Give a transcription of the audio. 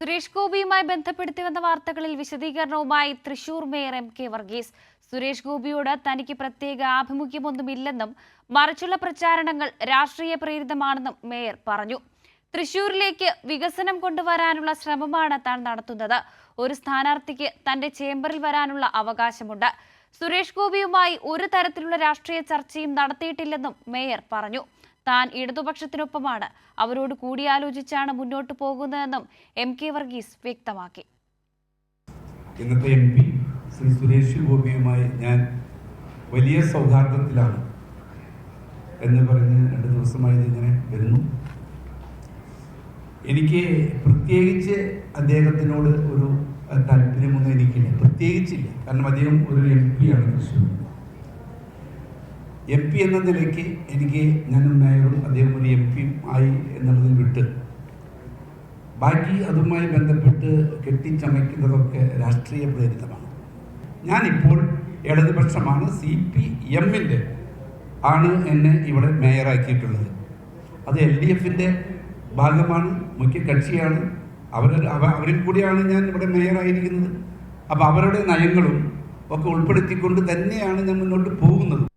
സുരേഷ് ഗോപിയുമായി ബന്ധപ്പെടുത്തി വന്ന വാർത്തകളിൽ വിശദീകരണവുമായി Thrissur mayor M K Varghese. Suresh ഗോപിയോട് തനിക്ക് പ്രത്യേക ആഭിമുഖ്യമൊന്നുമില്ലെന്നും മറിച്ചുള്ള പ്രചാരണങ്ങൾ രാഷ്ട്രീയ പ്രേരിതമാണെന്നും മേയർ പറഞ്ഞു. തൃശൂരിലേക്ക് വികസനം കൊണ്ടുവരാനുള്ള ശ്രമമാണ് താൻ നടത്തുന്നത്. ഒരു സ്ഥാനാർത്ഥിക്ക് തന്റെ ചേംബറിൽ വരാനുള്ള അവകാശമുണ്ട്. സുരേഷ് ഗോപിയുമായി ഒരു തരത്തിലുള്ള രാഷ്ട്രീയ ചർച്ചയും നടത്തിയിട്ടില്ലെന്നും മേയർ പറഞ്ഞു. താൻ ഇടതുപക്ഷത്തിനൊപ്പമാണ്. അവരോട് കൂടിയാലോചിച്ചാണ് മുന്നോട്ട് പോകുന്നതെന്നും എം കെ വർഗീസ് വ്യക്തമാക്കി. ഇന്നത്തെ എം പി ശ്രീ സുരേഷ് ഗോപിയുമായി ഞാൻ വലിയ സൗഹാർദ്ദത്തിലാണ് എന്ന് പറഞ്ഞ് രണ്ട് ദിവസമായി ഇങ്ങനെ വരുന്നു. എനിക്ക് പ്രത്യേകിച്ച് അദ്ദേഹത്തിനോട് ഒരു താല്പര്യമൊന്നും എനിക്കില്ല. പ്രത്യേകിച്ചില്ല. കാരണം അദ്ദേഹം ഒരു എം പി ആണ് തൃശ്ശൂർ എം പി എന്ന നിലയ്ക്ക് എനിക്ക് ഞാനും മേയറും അദ്ദേഹം ഒരു എം പിയും ആയി എന്നുള്ളതിൽ വിട്ട് ബാക്കി അതുമായി ബന്ധപ്പെട്ട് കെട്ടിച്ചമയ്ക്കുന്നതൊക്കെ രാഷ്ട്രീയ പ്രേരിതമാണ്. ഞാനിപ്പോൾ ഇടതുപക്ഷമാണ് സി പി എമ്മിന്റെ ആണ് എന്നെ ഇവിടെ മേയറാക്കിയിട്ടുള്ളത്. അത് എൽ ഡി എഫിന്റെ ഭാഗമാണ് മുഖ്യ കക്ഷിയാണ്. അവർ അവ- അവരിൽ കൂടിയാണ് ഞാൻ ഇവിടെ മേയറായിരിക്കുന്നത്. അപ്പോൾ അവരുടെ നയങ്ങളും ഒക്കെ ഉൾപ്പെടുത്തിക്കൊണ്ട് തന്നെയാണ് ഞാൻ മുന്നോട്ട് പോകുന്നത്.